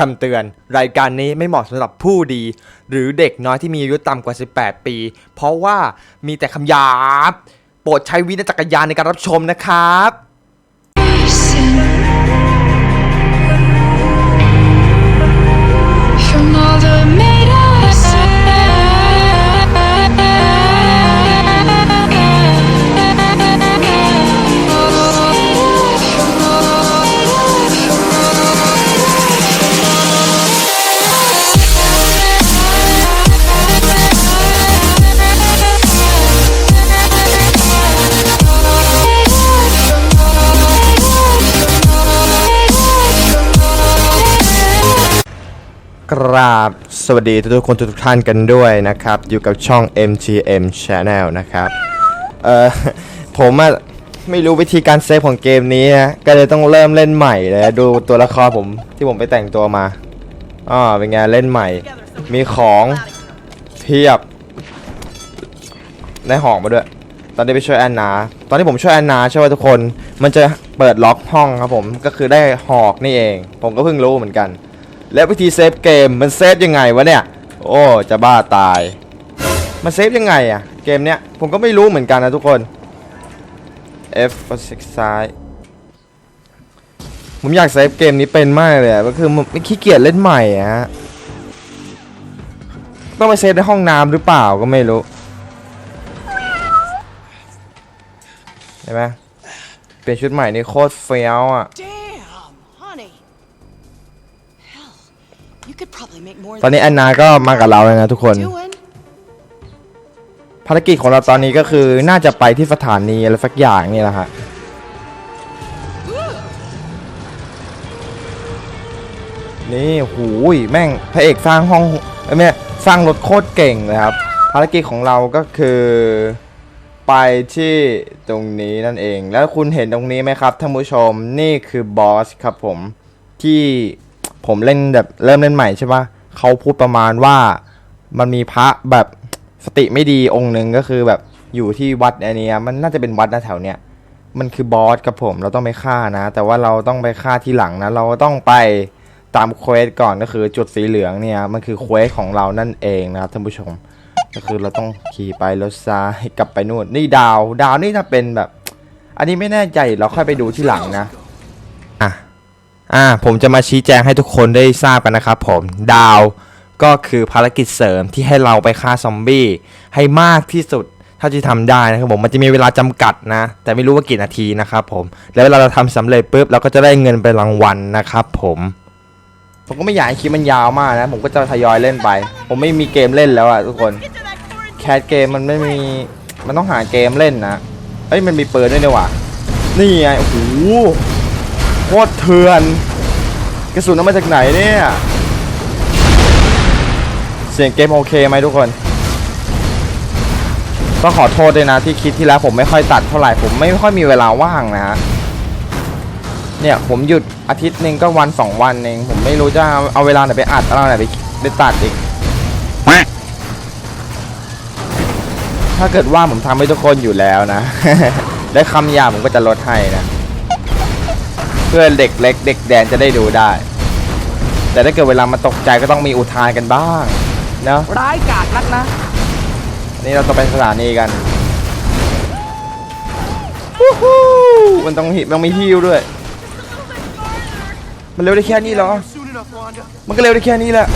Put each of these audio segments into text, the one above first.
คำเตือน รายการนี้ไม่เหมาะสำหรับผู้ดี หรือเด็กน้อยที่มีอายุต่ำกว่า 18 ปี เพราะว่ามีแต่คำหยาบ โปรดใช้วิจารณญานในการรับชมนะครับ กราบสวัสดีทุกๆคนทุกๆท่านกันด้วยนะครับ อยู่กับช่อง MGM Channel นะครับ เอ่อ ผมอะไม่รู้วิธีการเซฟของเกมนี้นะก็เลยต้องเริ่มเล่นใหม่เลยดูตัวละครผมที่ผมไปแต่งตัวมาอ๋อเป็นไงเล่นใหม่ มีของเพียบได้หอกมาด้วย ตอนนี้ไปช่วยแอนนา ตอนที่ผมช่วยแอนนาใช่ไหมทุกคน มันจะเปิดล็อกห้องครับผม ก็คือได้หอกนี่เอง ผมก็เพิ่งรู้เหมือนกัน แล้ววิธีเซฟเกมมันเซฟยังไงวะเนี่ย โอ้จะบ้าตาย มันเซฟยังไงอะเกมเนี้ยผมก็ไม่รู้เหมือนกันนะทุกคน F กดซ้าย ผมอยากเซฟเกมนี้เป็นมากเลยก็คือมันไม่ขี้เกียจเล่นใหม่อะฮะต้องไปเซฟในห้องน้ำหรือเปล่าก็ไม่รู้เห็นไหมเปลี่ยนชุดใหม่นี่โคตรเฟี้ยวอะ ตอนนี้แอนนาก็มากับเราเลยนะทุกคน doing. ภารกิจของเราตอนนี้ก็คือน่าจะไปที่สถานีอะไรสักอย่างนี่แหละฮะนี่หูยแม่งพระเอกสร้างห้องไอ้ยแม่สร้างรถโคตรเก่งเลยครับ ภารกิจของเราก็คือไปที่ตรงนี้นั่นเอง แล้วคุณเห็นตรงนี้ไหมครับท่านผู้ชมนี่คือบอสครับผมที่ ผมเล่นแบบเริ่มเล่นใหม่ใช่ปะเขาพูดประมาณว่ามันมีพระแบบสติไม่ดีองค์หนึ่งก็คือแบบอยู่ที่วัดอันเนี้ยมันน่าจะเป็นวัดนะแถวเนี้ยมันคือบอสครับผมเราต้องไปฆ่านะ แต่ว่าเราต้องไปฆ่าที่หลังนะ เราต้องไปตามเควสก่อนก็คือจุดสีเหลืองเนี่ยมันคือเควสของเรานั่นเองนะครับท่านผู้ชม ก็คือเราต้องขี่ไปรถซ้ายกลับไปนู่นนี่ดาว ดาวนี่ถ้าเป็นแบบ อันนี้ไม่แน่ใจเราค่อยไปดูที่หลังนะอะ อ่าผมจะมาชี้แจงให้ทุกคนได้ทราบกันนะครับผมดาวก็คือภารกิจเสริมที่ให้เราไปฆ่าซอมบี้ให้มากที่สุดถ้าจะทำได้นะครับผมมันจะมีเวลาจำกัดนะ แต่ไม่รู้ว่ากี่นาทีนะครับผมแล้วเวลาเราทำสำเร็จปุ๊บเราก็จะได้เงินเป็นรางวัลนะครับผมผมก็ไม่อยากให้คลิปมันยาวมากนะ ผมก็จะทยอยเล่นไป ผมไม่มีเกมเล่นแล้วอะทุกคนแคสเกมมันไม่มีมันต้องหาเกมเล่นนะเอ้ยมันมีเปืนด้วยเนี่ยว่ะนี่ไงโอ้โห คตรเถื่อน กระสุนมาจากไหนเนี่ย เสียงเกมโอเคไหมทุกคนต้องขอโทษด้วยนะที่คลิปที่แล้วผมไม่ค่อยตัดเท่าไหร่ผมไม่ค่อยมีเวลาว่างนะฮะเนี่ยผมหยุดอาทิตย์หนึ่งก็วันสองวันเองผมไม่รู้จะเอาเอาเวลาไหนไปอัดเอาเวลาไหนไปไปตัดอีกถ้าเกิดว่าผมทำให้ทุกคนอยู่แล้วนะ ได้คำหยาบผมก็จะลดให้นะ เพื่อเด็กเล็กเด็กแดนจะได้ดูได้ แต่ถ้าเกิดเวลามาตกใจก็ต้องมีอุทานกันบ้างเนาะร้ายกาจนักนะนี่เราต้องไปสถานีกันวู้ฮู้มันต้องหิมันมีฮิวด้วย มันเร็วได้แค่นี้เหรอ มันก็เร็วได้แค่นี้แหละ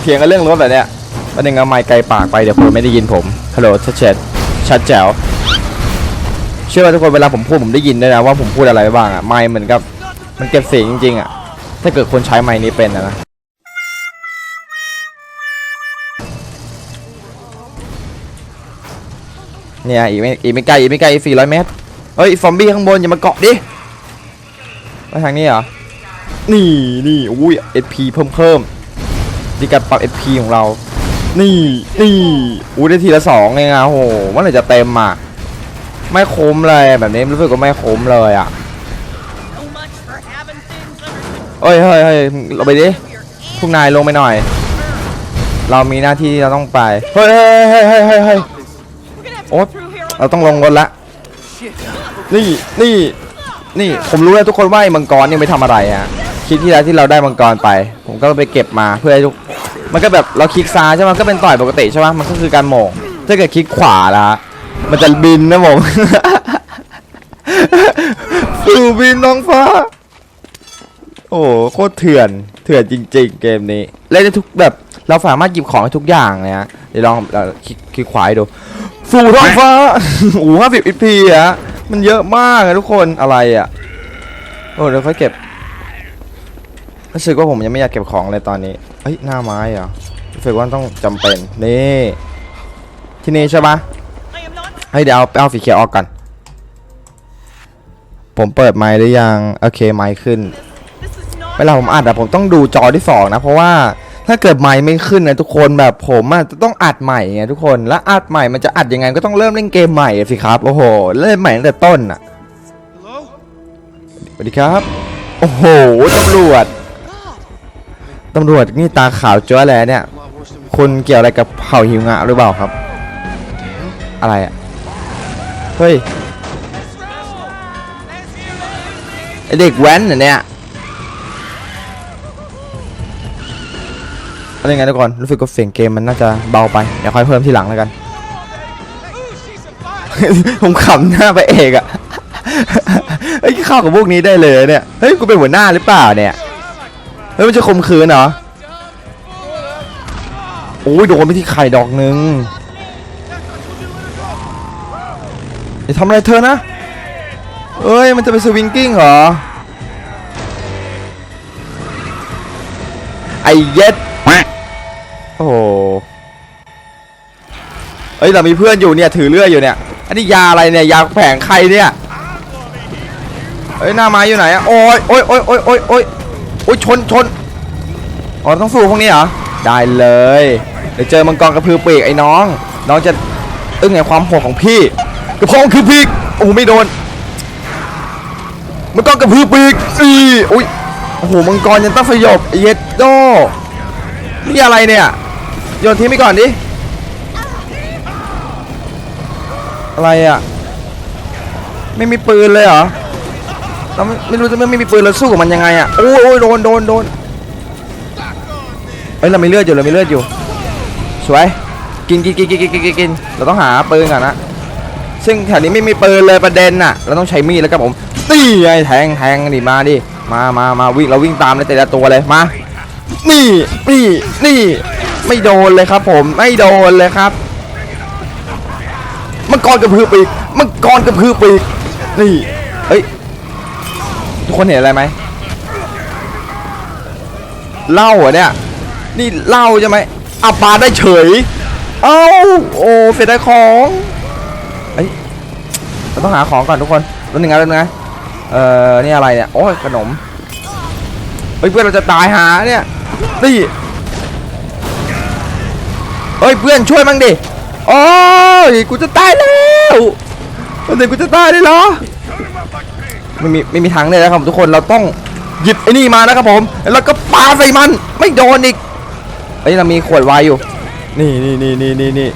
เถียงกันเรื่องรถแบบเนี้ยประเด็นเอาไมค์ไกลปากไปเดี๋ยวคนไม่ได้ยินผมฮัลโหลชัดเจนชัดแจ๋ว เชื่อว่าทุกคนเวลาผมพูดผมได้ยินด้วยนะว่าผมพูดอะไรบ้างอะไมค์เหมือนกับมันเก็บเสียงจริงๆอะถ้าเกิดคนใช้ไมค์นี้เป็นนะเนี่ยอีกไม่อีกไม่ไกลอีกไม่ไกลอีก400เมตรเฮ้ยฟอมบี้ข้างบนอย่ามาเกาะดิไปทางนี้เหรอนี่นี่อุ้ย SP เพิ่มเพิ่มดีการปรับ SP ของเรา นี่นี่อุ้ยได้ทีละสองเองอะโอ้โหเมื่อไหร่จะเต็มอะ ไม่คุ้มเลยแบบนี้รู้สึกว่าไม่คุ้มเลยอะเอ้ยเฮ้ยเฮ้ยเราไปดิพวกนายลงไปหน่อย เรามีหน้าที่เราต้องไป เฮ้ยเฮ้ยเฮ้ยเฮ้ยเฮ้ยโอ๊ตเราต้องลงรถละ นี่นี่นี่ผมรู้แล้วทุกคนว่าไอ้มังกรนี่ไม่ทำอะไรอะคลิกที่แล้วที่เราได้มังกรไป ผมก็ไปเก็บมาเพื่อให้ทุกมันก็แบบเราคลิกซ้ายใช่ไหมก็เป็นต่อยปกติใช่ไหมมันก็คือการโหมงถ้าเกิดคลิกขวาละ มันจะบินนะผม สู่บินน้องฟ้า โอ้โหโคตรเถื่อน เถื่อนจริง ๆ เกมนี้ เล่นได้ทุกแบบ เราสามารถหยิบของได้ทุกอย่างเลยฮะเดี๋ยวลองเราคลิกคลิกขวาให้ดู สู่ท้องฟ้า โอ้โหห้าสิบอีพีอะมันเยอะมากอะทุกคน อะไรอะโอ้เดี๋ยวค่อยเก็บ รู้สึกว่าผมยังไม่อยากเก็บของเลยตอนนี้ เฮ้ย หน้าไม้เหรอรู้สึกว่าต้องจำเป็น นี่ ที่นี่ใช่ปะ เฮ้ยเดี๋ยวเอาเอาสีเขียวออกก่อน ผมเปิดไมค์หรือยัง โอเคไมค์ขึ้น เวลาผมอัดอะผมต้องดูจอที่สองนะ เพราะว่าถ้าเกิดไมค์ไม่ขึ้นนะทุกคนแบบผมอะจะต้องอัดใหม่ไงทุกคน แล้วอัดใหม่มันจะอัดยังไงก็ต้องเริ่มเล่นเกมใหม่อะสิครับ โอ้โหเล่นใหม่ตั้งแต่ต้นอะสวัสดีครับ โอ้โหตำรวจตำรวจนี่ตาขาวจ้วแล้วเนี่ย คุณเกี่ยวอะไรกับเผ่าหิวงะหรือเปล่าครับ อะไรอะ เฮ้ยไอเด็กแว้นเหรอเนี่ยอะไรไงทุกคนรู้สึกว่าเสียงเกมมันน่าจะเบาไปเดี๋ยวค่อยเพิ่มทีหลังแล้วกัน ผมขำหน้าไปเอกอะเฮ้ยเข้ากับพวกนี้ได้เลยเนี่ยเฮ้ยกูเป็นหัวหน้าหรือเปล่าเนี่ยเฮ้ยมันจะข่มขืนเหรอโอ้ยโดนไปที่ไข่ดอกหนึ่ง จะทำอะไรเธอนะ เอ้ย มันจะไปสวิงกิ้งเหรอ ไอเย็ดโอ้โหเอ้ย เรามีเพื่อนอยู่เนี่ย ถือเลื่อยอยู่เนี่ย อันนี้ยาอะไรเนี่ย ยาแผงใครเนี่ย เอ้ย หน้าไม้อยู่ไหนอะโอ้ยโอ้ยโอ้ยโอ้ยโอ้ยโอ้ยโอ้ยชนชนอ๋อ ต้องสู้พวกนี้เหรอ ได้เลย เดี๋ยวเจอมังกรกระพือปีกไอ้น้อง น้องจะอึ้งในความโหดของพี่ กระพองคือปีกโอ้ไม่โดน มันก็กระพือปีกอีอุ้ยโอ้โหมังกรยังต้องสยบเย็ดโดนี่อะไรเนี่ยโยนทิ้งไปก่อนดิอะไรอะไม่มีปืนเลยเหรอเราไม่รู้จะไม่มีปืนแล้วสู้กับมันยังไงอะโอ้ยโดนโดนโดนเฮ้ยเราไม่เลือดอยู่เราไม่เลือดอยู่สวยกินกินกินกินกินกินเราต้องหาปืนก่อนนะ ซึ่งแถวนี้ไม่มีปืนเลยประเด็นน่ะ เราต้องใช้มีดแล้วครับผมนี่ไงแทงแทงดิมาดิ มามามาวิ่งเราวิ่งตามในแต่ละตัวเลย มา นี่ นี่ นี่ ไม่โดนเลยครับผม ไม่โดนเลยครับ มังกรกระพือปีก มังกรกระพือปีก นี่ เฮ้ย ทุกคนเห็นอะไรไหมเล้าเหรอเนี่ย นี่เล้าใช่ไหมอาปาได้เฉย เอ้า โอ้เสียดายของ เราต้องหาของก่อนทุกคนรู้หนึ่งนะรู้หนึ่งนะเอ่อนี่อะไรเนี่ยโอ้ยขนมเฮ้ยเพื่อนเราจะตายหาเนี่ยนี่เฮ้ยเพื่อนช่วยมั่งดิโอ้ยกูจะตายแล้ววันนี้กูจะตายได้เหรอไม่มีไม่มีทางเลยนะครับทุกคนเราต้องหยิบไอ้นี่มานะครับผมแล้วก็ปาใส่มันไม่โดนอีกเอ้ยเรามีขวดวน์อยู่ นี่นี่นี่นี่นี่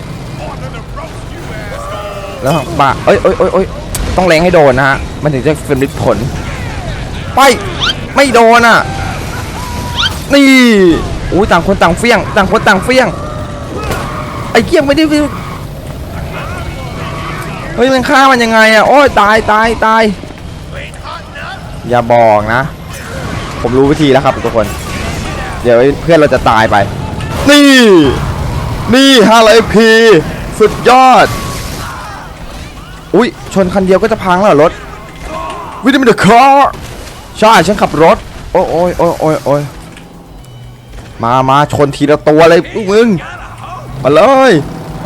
แล้วปาเอ้ยเอ้ยเอ้ยเอ้ยต้องแรงให้โดนนะฮะ มันถึงจะเป็นผล ไป ไม่โดนอะ นี่อุ้ยต่างคนต่างเฟี้ยง ต่างคนต่างเฟี้ยง ไอ้เกี้ยงไม่ได้ฟิวเฮ้ยมันฆ่ามันยังไงอะ โอ้ยตายตายตาย อย่าบอกนะ ผมรู้วิธีแล้วครับทุกคน เดี๋ยวเพื่อนเราจะตายไป นี่ นี่5 0 0 p สุดยอด อุ้ยชนคันเดียวก็จะพังแล้วรถวิธีมันเดอะคอร์ใช่ฉันขับรถ โอ้ยโอ้ยโอ้ยโอ้ยโอ้ยมามาชนทีละตัวเลยพวกมึง มาเลย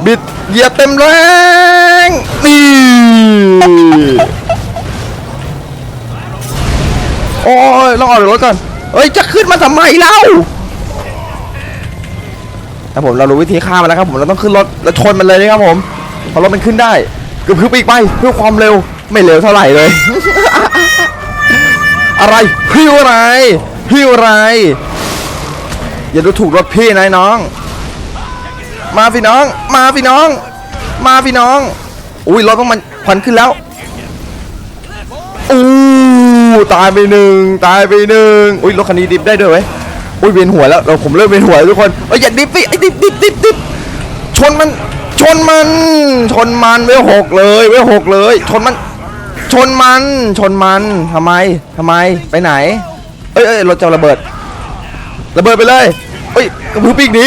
บิดเหยียบเต็มแรงนี่โอ้ยลองออกจากรถก่อนเฮ้ย จะขึ้นมาทำไมเล่าแต่ผมเรารู้วิธีฆ่ามันแล้วครับผมเราต้องขึ้นรถแล้วชนมันเลยนะครับผมพอรถมันขึ้นได้ ก็คือปีกไปเพื่อความเร็วไม่เร็วเท่าไหร่เลย อะไรพิวอะไรพิวอะไร อย่าดูถูกรถพี่นายน้อง มาพี่น้อง มาพี่น้อง มาพี่น้อง อุ้ยรถต้องมันควันขึ้นแล้วอู้ตายไปหนึ่งตายไปหนึ่งอุ้ยรถคันนี้ดิฟได้ด้วยเว้ยอุ้ยเวียนหัวแล้วเราผมเริ่มเวียนหัวแล้วทุกคนเอ้ยอย่าดิฟสิไอ้ดิฟดิฟดิฟดิฟชนมัน ชนมัน ชนมันไว้หกเลยไว้หกเลย ชนมัน ชนมัน ชนมันทำไมทำไมไปไหน เอ้ยเอ้ยรถจะระเบิด ระเบิดไปเลยเอ้ยกระพือปีกหนี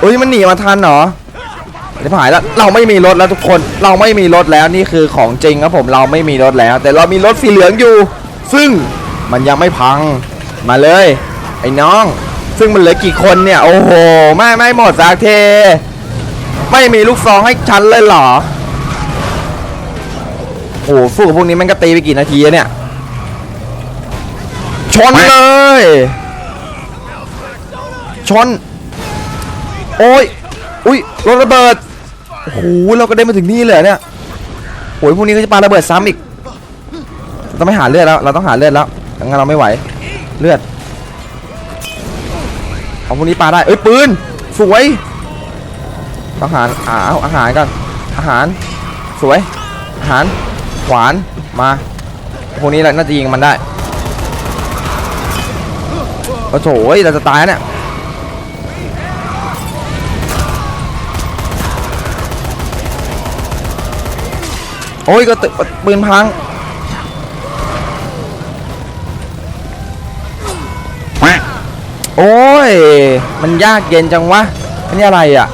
เอ้ยมันหนีมาทันเหรอจะหายแล้วเราไม่มีรถแล้วทุกคนเราไม่มีรถแล้วนี่คือของจริงครับผมเราไม่มีรถแล้ว แต่เรามีรถสีเหลืองอยู่ ซึ่งมันยังไม่พังมาเลย ไอ้น้อง ซึ่งมันเหลือกี่คนเนี่ย โอ้โห ไม่ไม่หมดสักเท ไม่มีลูกซองให้ฉันเลยเหรอ โอ้โหสู้กับพวกนี้มันก็ตีไปกี่นาทีเนี่ย ชนเลย ชน โอ้ย อุ้ยรถระเบิดโอ้โหเราก็ได้มาถึงนี่เลยเนี่ยโอ้ยพวกนี้ก็จะปาระเบิดซ้ำอีก ต้องไม่หาเลือดแล้ว เราต้องหาเลือดแล้วงั้นเราไม่ไหว เลือด พวกนี้ปาได้ เอ้ยปืน สวยอาหารอาเอาหารกันอาหาร สวย อาหาร ขวาน มาพวกนี้แหละน่าจะยิงมันได้โอ้โถเอ้ยเราจะตายเนี่ยโอ้ยก็ตึปืนพัง โอ้ย มันยากเย็นจังวะ อันนี้อะไรอะ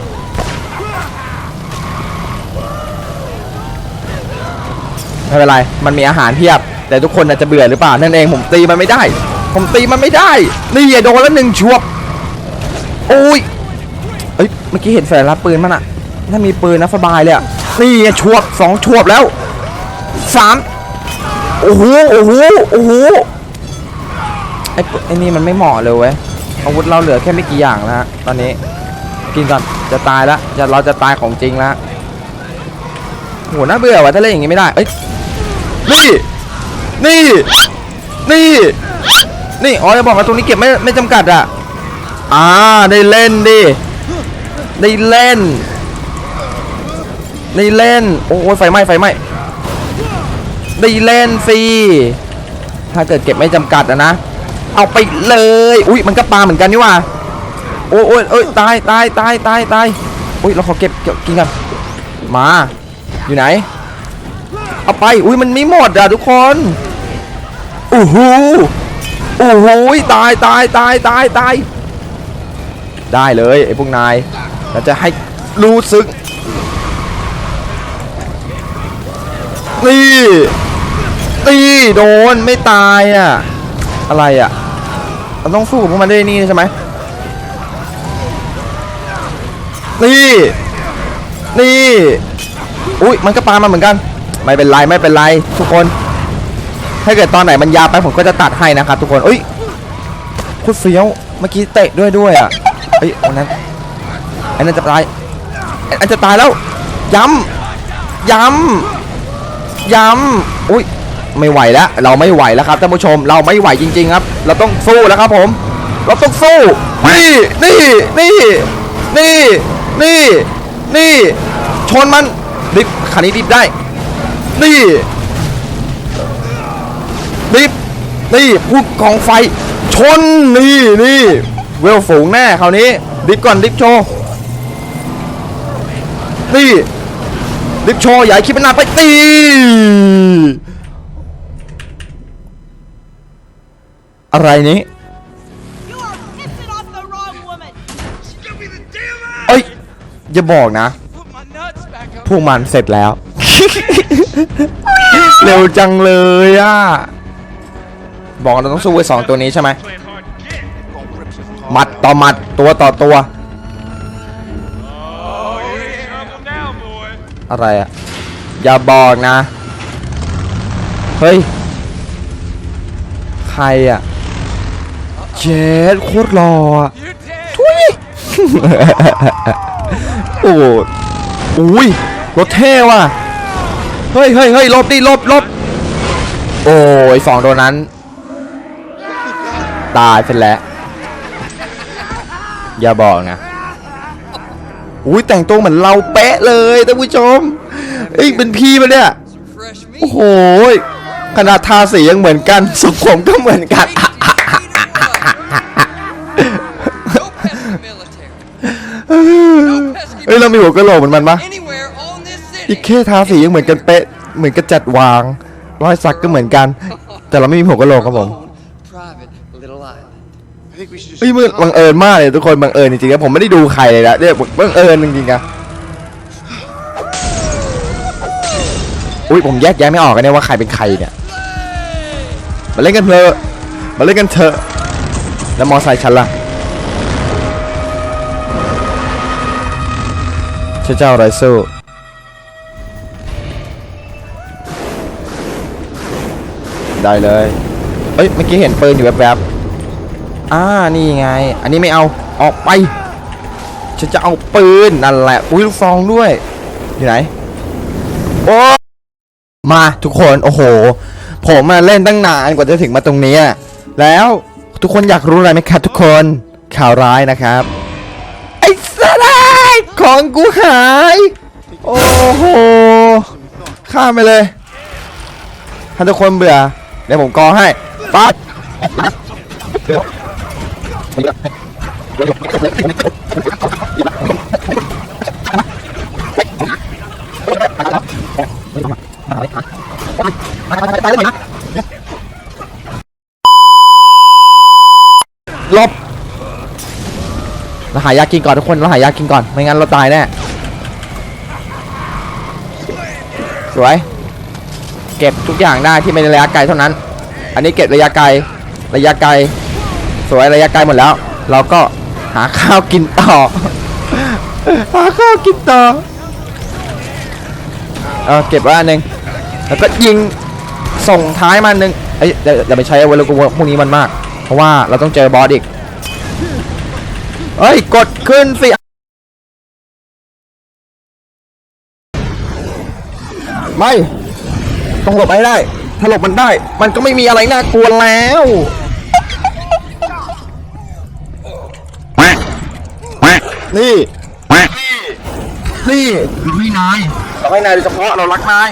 ไม่เป็นไร มันมีอาหารเพียบ แต่ทุกคนอาจจะเบื่อหรือเปล่า นั่นเองผมตีมันไม่ได้ ผมตีมันไม่ได้ นี่อย่าโดนแล้วหนึ่งชวบ โอ้ย เอ้ย เมื่อกี้เห็นแฟนรับปืนมันอะถ้ามีปืนนะสบายเลยอะนี่ชวบสองชวบแล้วสามโอ้โห โอ้โห โอ้โห ไอ้ไอ้นี่มันไม่เหมาะเลยเว้ย อาวุธเราเหลือแค่ไม่กี่อย่างแล้วฮะตอนนี้กินก่อนจะตายแล้วจะเราจะตายของจริงแล้วโหน่าเบื่อว่ะถ้าเล่นอย่างงี้ไม่ได้เอ้ยนี่นี่นี่นี่อ๋อจะบอกว่าตรงนี้เก็บไม่ไม่จำกัดอะอ่าได้เล่นดิได้เล่นได้เล่นโอ้ยไฟไหม้ไฟไหม้ได้เล่นฟรีถ้าเกิดเก็บไม่จำกัดอะนะ เอาไปเลย อุ้ยมันก็ปลาเหมือนกันนี่ว่าโอ้ยโอ้ยเอ้ยตายตายตายตายตายอุ้ยเราขอเก็บเก็บกินกันมาอยู่ไหน เอาไปอุ้ยมันไม่หมดอะทุกคนโอ้โหโอ้โหตายตายตายตายตายได้เลยไอ้พวกนายเราจะให้รู้สึกนี่นี่โดนไม่ตายอะอะไรอะ เราต้องสู้กับพวกมันด้วยนี่ใช่ไหมนี่นี่อุ้ยมันก็ปามาเหมือนกัน ไม่เป็นไรไม่เป็นไรทุกคน ถ้าเกิดตอนไหนมันยาวไปผมก็จะตัดให้นะครับทุกคนเอ้ยคุดเฟี้ยวเมื่อกี้เตะด้วยด้วยอะเอ้ยวันนั้นอ้นั่นจะตายอันจะตายแล้วย้ำย้ำย้ำอุ้ย ไม่ไหวแล้ว เราไม่ไหวแล้วครับท่านผู้ชม เราไม่ไหวจริง ๆ ครับ เราต้องสู้แล้วครับผม เราต้องสู้ นี่ นี่ นี่ นี่ นี่ นี่ ชนมันดิฟคันนี้ดิฟได้ นี่ดิฟนี่พูดกองไฟ ชน นี่ นี่ เวลฝูงแน่คราวนี้ ดิฟก่อนดิฟโชว์นี่ดิฟโชว์ใหญ่คิดเป็นหนาไปตี อะไรนี้ You are pissing off the wrong woman. เอ้ยอย่าบอกนะ พวกมันเสร็จแล้ว เร็วจังเลยอะ บอกเราต้องสู้กับสองตัวนี้ใช่ไหมหมัดต่อหมัดตัวต่อตัว อะไรอะ อย่าบอกนะ เฮ้ย ใครอะ เจ็ดโคตรหล่ออะทุยโอ้โหอุ้ยรถเท่ว่ะ เฮ้ยเฮ้ยเฮ้ยหลบดิหลบหลบโอ้ยสองตัวนั้น ตายไปแล้ว อย่าบอกนะอุ้ยแต่งตัวเหมือนเราเป๊ะเลยท่านผู้ชมเอ้ยเป็นพี่ปะเนี่ย โอ้โหขนาดทาสียังเหมือนกันทรงผมก็เหมือนกัน เฮ้ยเรามีหัวกะโหลกเหมือนมันปะ Anywhere on this อี city. กแค่ทาสียังเหมือนกันเป๊ะเหมือนกันจัดวางรอยสักก็เหมือนกัน แต่เราไม่มีหัวกะโหลกครับผม Private little island. I think we should just. เฮ้ยมึงบังเอิญมากเลยทุกคนบังเอิญจริงๆนะผมไม่ได้ดูใครเลยนะเนี่ยบังเอิญจริงๆนะอุ้ยผมแยกแยะไม่ออกกันเนี่ยว่าใครเป็นใครเนี่ยมาเล่นกันเถอะมาเล่นกันเถอะแล้วมอไซค์ฉันล่ะ เจ้าเจ้าไรสู้ได้เลย เอ้ย เมื่อกี้เห็นปืนอยู่แวบๆ อ่า นี่ไง อันนี้ไม่เอา ออกไป ฉันจะเอาปืนนั่นแหละ อุ้ยลูกซองด้วย อยู่ไหน โอ้ มาทุกคน โอ้โห ผมมาเล่นตั้งนานกว่าจะถึงมาตรงนี้ แล้วทุกคนอยากรู้อะไรไหมครับทุกคน ข่าวร้ายนะครับ ของกูหาย โอ้โห ข้ามไปเลย ถ้าทุกคนเบื่อ เดี๋ยวผมกอให้ปั๊บหลบ เราหายากินก่อนทุกคนเราหายากินก่อนไม่งั้นเราตายแน่สวย เก็บทุกอย่างได้ที่ไม่ระยะไกลเท่านั้น อันนี้เก็บระยะไกลระยะไกล สวยระยะไกลหมดแล้ว เราก็หาข้าวกินต่อ หาข้าวกินต่อเออเก็บไว้อันหนึ่งแล้วก็ยิงส่งท้ายมันหนึ่งเอ้ยเดี๋ยวอย่าไปใช้เวลากูพวกนี้มันมาก เพราะว่าเราต้องเจอบอสอีก เฮ้ย กดขึ้นสิ ไม่ ต้องหลบให้ได้ ถ้าหลบมันได้ มันก็ไม่มีอะไรน่ากลัวแล้วนี่ นี่เราให้นายเราให้นายโดยเฉพาะเรารักนาย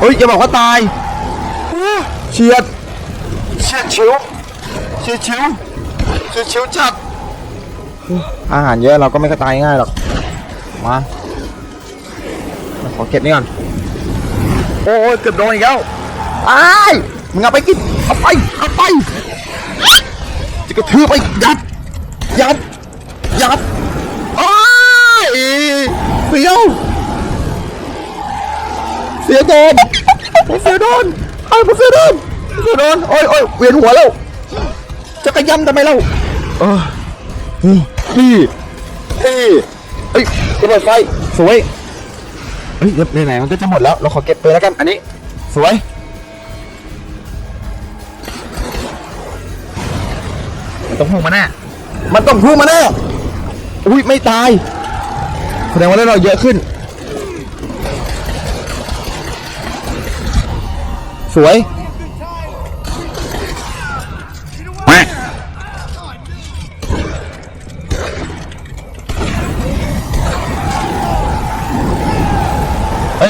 เฮ้ยอย่าบอกว่าตาย เฉียด เฉียดชิวเฉียดชิวเฉียดชิวจัด อาหารเยอะเราก็ไม่กระตายง่ายหรอก มา ขอเก็บนี่ก่อน โอ้ยเกือบโดนอีกแล้วไอ้ายมึงเอาไปกิน เอาไป เอาไป จะกระทืบไปยัด ยัด ยัดไอ้ายเสียวเสียโดนผมเสียโดนไอ้ผมเสียโดนเสียโดนโอ้ยโอ้ยเวียนหัวแล้วจะกระยำทำไมเล่าเออ นี่นี่เอ้ยกระโดดไฟสวยเฮ้ยเดี๋ยวไหนๆมันก็จะหมดแล้ว เราขอเก็บปืนแล้วกัน อันนี้ สวย มันต้องพุ่งมาแน่มันต้องพุ่งมาแน่อุ้ยไม่ตายแสดงว่าเลือดเราเยอะขึ้น สวย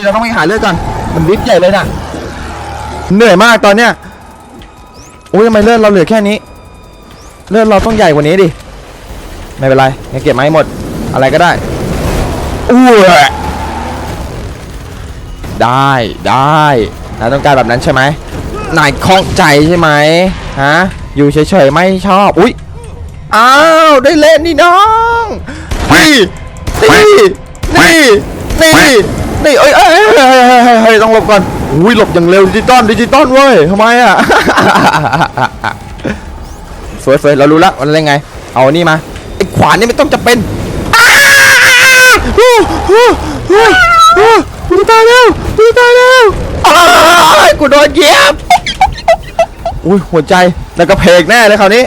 เฮ้ยเราต้องไปหาเลือดก่อน มันริบใหญ่เลยนะเหนื่อยมากตอนเนี้ยโอ้ยทำไมเลือดเราเหลือแค่นี้ เลือดเราต้องใหญ่กว่านี้ดิ ไม่เป็นไรงั้นเก็บมาให้หมด อะไรก็ได้อู้ยได้ได้นายต้องการแบบนั้นใช่ไหมนายคล่องใจใช่ไหมฮะ อยู่เฉยๆไม่ชอบ อุ้ย อ้าว ได้เล่นนี่น้อง นี่ นี่ นี่ นี่ นี่เอ้ยเอ้ยเอ้ยเอ้ยเอ้ยเอ้ยเอ้ยต้องหลบก่อนอุ้ยหลบอย่างเร็วดิจิตอลดิจิตอลเว้ยทำไมอะ สวยสวยเรารู้แล้วมันเล่นไง เอาอันนี่มาไอ้ขวานนี่ไม่ต้องจะเป็นอ้าวฮู้ฮู้ฮู้ฮู้กูจะตายแล้วกูจะตายแล้วอ้าวกูโดนเหยียบอุ้ยหัวใจแล้วก็เพกแน่เลยคราวนี้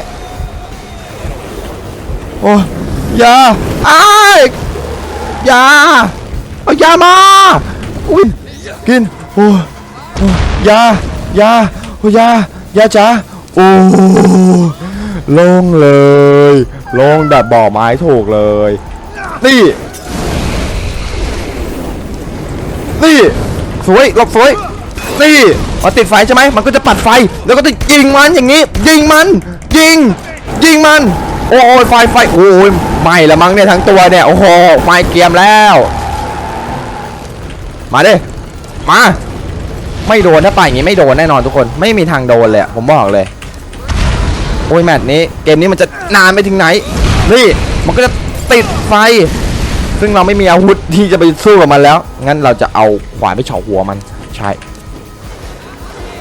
โอ้ยอยาอ้ายอยา เอายามาอุ้ยกินโอ้ยยายาโอ้ยายาจ๋าโอ้ลงเลยลงแบบบ่อไม้ถูกเลยนี่นี่สวยหลบสวยนี่พอติดไฟใช่ไหมมันก็จะปัดไฟแล้วก็จะยิงมันอย่างนี้ยิงมันยิงยิงมันโอ้ยไฟไฟโอ้ยไหม่ละมั้งเนี่ยทั้งตัวเนี่ยโอ้โหไฟเกรียมแล้ว มาเดิมา ไม่โดนถ้าไปอย่างงี้ไม่โดนแน่นอนทุกคน ไม่มีทางโดนเลยผมบอกเลย โอ้ยแมตช์นี้ เกมนี้มันจะนานไปถึงไหน นี่ มันก็จะติดไฟ ซึ่งเราไม่มีอาวุธที่จะไปสู้กับมันแล้ว งั้นเราจะเอาขวานไปเฉาะหัวมัน ใช่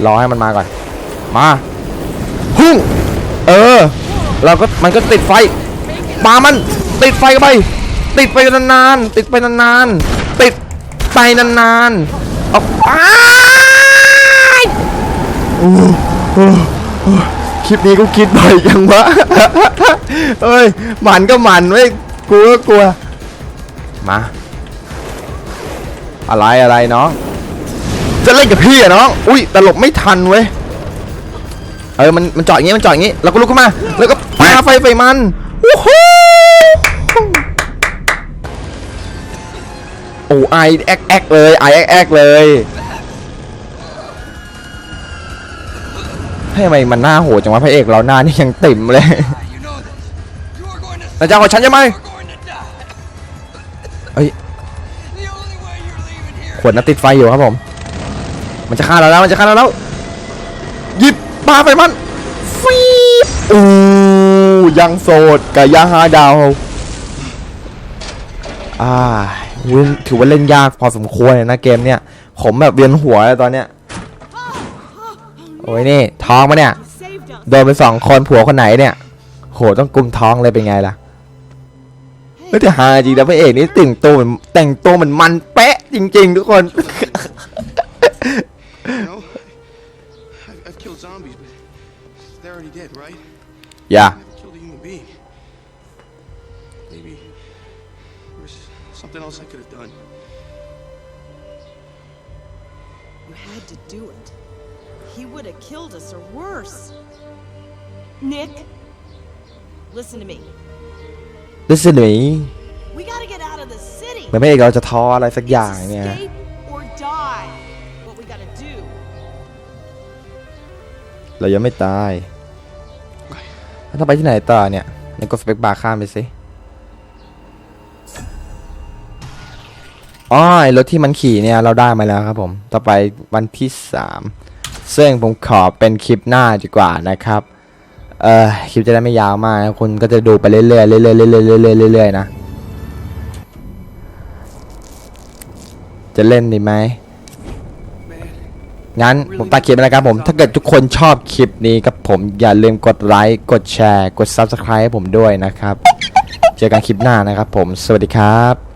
รอให้มันมาก่อน มาพุ่งเออ เราก็มันก็ติดไฟมามัน ติดไฟเข้าไป ติดไปนานๆ ติดไปนานๆ ติด ไปนานๆเอาไปอู้อู้อู้คลิปนี้กูคิดบ่อยจังวะเอ้ย หมันก็หมันไม่กลัวก็กลัว มา อะไรอะไรน้อง จะเล่นกับพี่อะน้อง อุ้ยตลบไม่ทันเว้ย เออ มัน มันจอดอย่างงี้ มันจอดอย่างงี้เราก็ลุกขึ้นมา แล้วก็ปาไฟใส่มันวู้ฮู้โโอ้ไอแอกแอกเลยไอแอกแอกเลยให้ทำไมมันหน้าโหดจังวะพระเอกเราหน้านี่ยังติ่มเลย You know this. You are going to แล้วจะเอาฉันใช่ไหมเอ้ยขวดน้ำติดไฟอยู่ครับผม มันจะฆ่าเราแล้วมันจะฆ่าเราแล้วหยิบปาไฟมันฟีอู้ยังโสดกับยาฮาดาวอ่า ถือว่าเล่นยากพอสมควรเลยนะเกมเนี้ยผมแบบเวียนหัวเลยตอนเนี้ย โอ้ยนี่ท้องมาเนี่ย You saved us. โดนไปสองคนผัวคนไหนเนี่ย โหต้องกุมท้องเลยเป็นไงล่ะเฮ้ยแต่ฮาจริงนะพระเอกนี่แต่งตัวเหมือนแต่งตัวเหมือนมันเป๊ะจริง ๆ ทุกคน You something else I could have done. You had to do it. He would have killed us or worse. Nick, listen to me. listen to me We gotta get out of the city. เหมือนพระเอกเราจะท้ออะไรสักอย่างเนี่ย Escape or die. What we gotta do. เรายังไม่ตายแล้วต้องไปที่ไหนต่อเนี่ยในกดสเปคบาร์ข้ามไปสิ อ๋อไอ้รถที่มันขี่เนี่ยเราได้มาแล้วครับผม ต่อไปวันที่สามซึ่งผมขอเป็นคลิปหน้าดีกว่านะครับ เอ่อคลิปจะได้ไม่ยาวมากนะคุณก็จะดูไปเรื่อยๆเรื่อยๆเรื่อยๆเรื่อยๆเรื่อยๆนะ จะเล่นดีไหมงั้นผมตัดคลิปไปแล้วครับผม ถ้าเกิดทุกคนชอบคลิปนี้กับผมอย่าลืมกดไลค์ กดแชร์ กด Subscribe ให้ผมด้วยนะครับ เจอกันคลิปหน้านะครับผม สวัสดีครับ